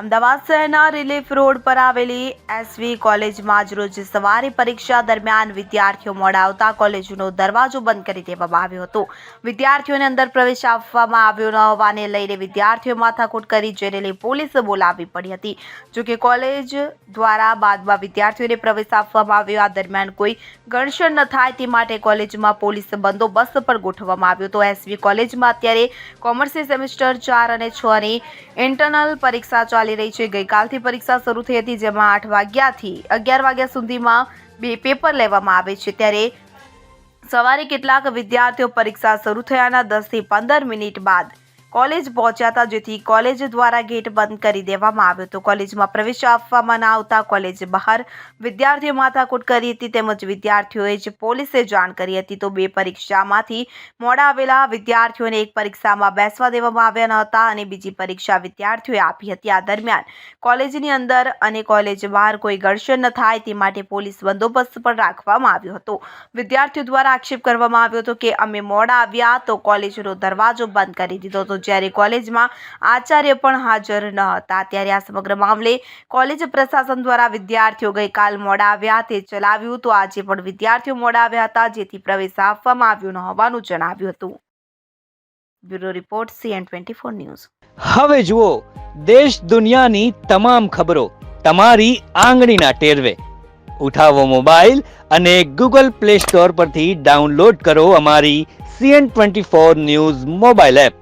અમદાવાદ શહેરના relief road પર આવેલી એસવી કોલેજમાં આજ રોજ સવારે પરીક્ષા દરમિયાન વિદ્યાર્થીઓ મોડા આવતા કોલેજનો દરવાજો બંધ કરી દેવામાં આવ્યો હતો. વિદ્યાર્થીઓને અંદર પ્રવેશ આપવામાં આવ્યો ન હોવાને લઈને વિદ્યાર્થીઓ માથાકૂટ કરી જેને પોલીસ બોલાવવી પડી હતી. જોકે કોલેજ દ્વારા બાદમાં વિદ્યાર્થીઓને પ્રવેશ આપવામાં આવ્યો. આ દરમિયાન કોઈ ઘર્ષણ ન થાય તે માટે કોલેજમાં પોલીસ બંદોબસ્ત પણ ગોઠવવામાં આવ્યો હતો. એસવી કોલેજમાં અત્યારે કોમર્સની સેમિસ્ટર ચાર અને છની ઇન્ટરનલ પરીક્ષા ચાલી રહી છે. ગઈકાલથી પરીક્ષા શરૂ થઈ હતી, જેમાં આઠ વાગ્યાથી અગિયાર વાગ્યા સુધીમાં બે પેપર લેવામાં આવે છે. ત્યારે સવારે કેટલાક વિદ્યાર્થીઓ પરીક્ષા શરૂ થયાના દસથી પંદર મિનિટ બાદ કોલેજ પહોંચ્યા હતા. જેથી કોલેજ દ્વારા ગેટ બંધ કરી દેવામાં આવ્યો હતો. કોલેજમાં પ્રવેશ આપવામાં ના આવતા કોલેજ બહાર વિદ્યાર્થીઓ માથાકૂટ કરી હતી તેમજ વિદ્યાર્થીઓએ જ પોલીસે જાણ કરી હતી. તો બે પરીક્ષામાંથી મોડા આવેલા વિદ્યાર્થીઓને એક પરીક્ષામાં બેસવા દેવામાં આવ્યા ન હતા અને બીજી પરીક્ષા વિદ્યાર્થીઓએ આપી હતી. આ દરમિયાન કોલેજની અંદર અને કોલેજ બહાર કોઈ ઘર્ષણ ન થાય તે માટે પોલીસ બંદોબસ્ત પણ રાખવામાં આવ્યો હતો. વિદ્યાર્થીઓ દ્વારા આક્ષેપ કરવામાં આવ્યો હતો કે અમે મોડા આવ્યા તો કોલેજનો દરવાજો બંધ કરી દીધો હતો. જ્યારે કોલેજમાં આચાર્ય પણ હાજર ન હતા. ત્યારે આ સમગ્ર મામલે કોલેજ પ્રશાસન દ્વારા વિદ્યાર્થીઓ ગઈકાલ મોડા આવ્યા તે ચલાવ્યું તો આજે પણ વિદ્યાર્થીઓ મોડા આવ્યા હતા, જેથી પ્રવેશ આપવામાં આવ્યો ન હોવાનું જણાવ્યું હતું. Bureau report CN twenty four news. હવે જુઓ, દેશ દુનિયાની તમામ ખબરો તમારી આંગળીના ટેરવે. ઉઠાવો મોબાઈલ અને ગૂગલ પ્લે સ્ટોર પરથી ડાઉનલોડ કરો અમારી CN twenty four news mobile app.